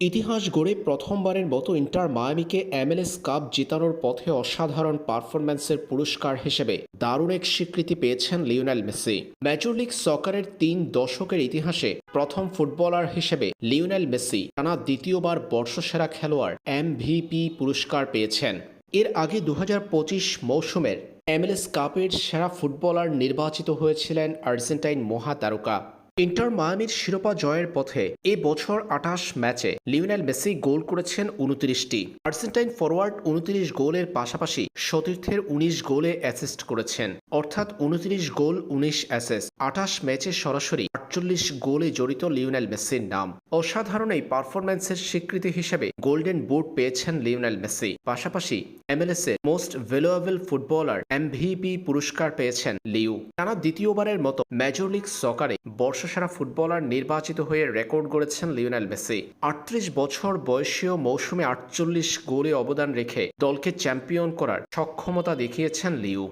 ইতিহাস গড়ে প্রথমবারের মতো ইন্টার মায়ামিকে এমএলএস কাপ জেতানোর পথে অসাধারণ পারফরম্যান্সের পুরস্কার হিসেবে দারুণ এক স্বীকৃতি পেয়েছেন লিওনেল মেসি। মেজর লিগ সকারের তিন দশকের ইতিহাসে প্রথম ফুটবলার হিসেবে লিওনেল মেসি টানা দ্বিতীয়বার বর্ষসেরা খেলোয়াড় এমভিপি পুরস্কার পেয়েছেন। এর আগে দু হাজার পঁচিশ মৌসুমের এমএলএস কাপের সেরা ফুটবলার নির্বাচিত হয়েছিলেন আর্জেন্টাইন মহাতারকা। ইন্টার মায়ামির শিরোপা জয়ের পথে এ বছর আঠাশ ম্যাচে লিওনেল মেসি গোল করেছেন উনত্রিশটি। আর্জেন্টাইন ফরওয়ার্ড উনত্রিশ গোলের পাশাপাশি সতীর্থের উনিশ গোলে অ্যাসিস্ট করেছেন। অর্থাৎ উনত্রিশ গোল, উনিশ অ্যাসিস্ট। আঠাশ ম্যাচে সরাসরি আটচল্লিশ গোলে জড়িত লিওনেল মেসির নাম। অসাধারণ এই পারফরম্যান্সের স্বীকৃতি হিসেবে গোল্ডেন বুট পেয়েছেন লিওনেল মেসি। পাশাপাশি এমএলএস এর মোস্ট ভ্যালুয়েবল ফুটবলার এমভিপি পুরস্কার পেয়েছেন লিউ টানা দ্বিতীয়বারের মতো মেজর লিগ সকারে বর্ষসেরা ফুটবলার নির্বাচিত হয়ে রেকর্ড গড়েছেন লিওনেল মেসি। আটত্রিশ বছর বয়সীয় মৌসুমে আটচল্লিশ গোলে অবদান রেখে দলকে চ্যাম্পিয়ন করার সক্ষমতা দেখিয়েছেন লিউ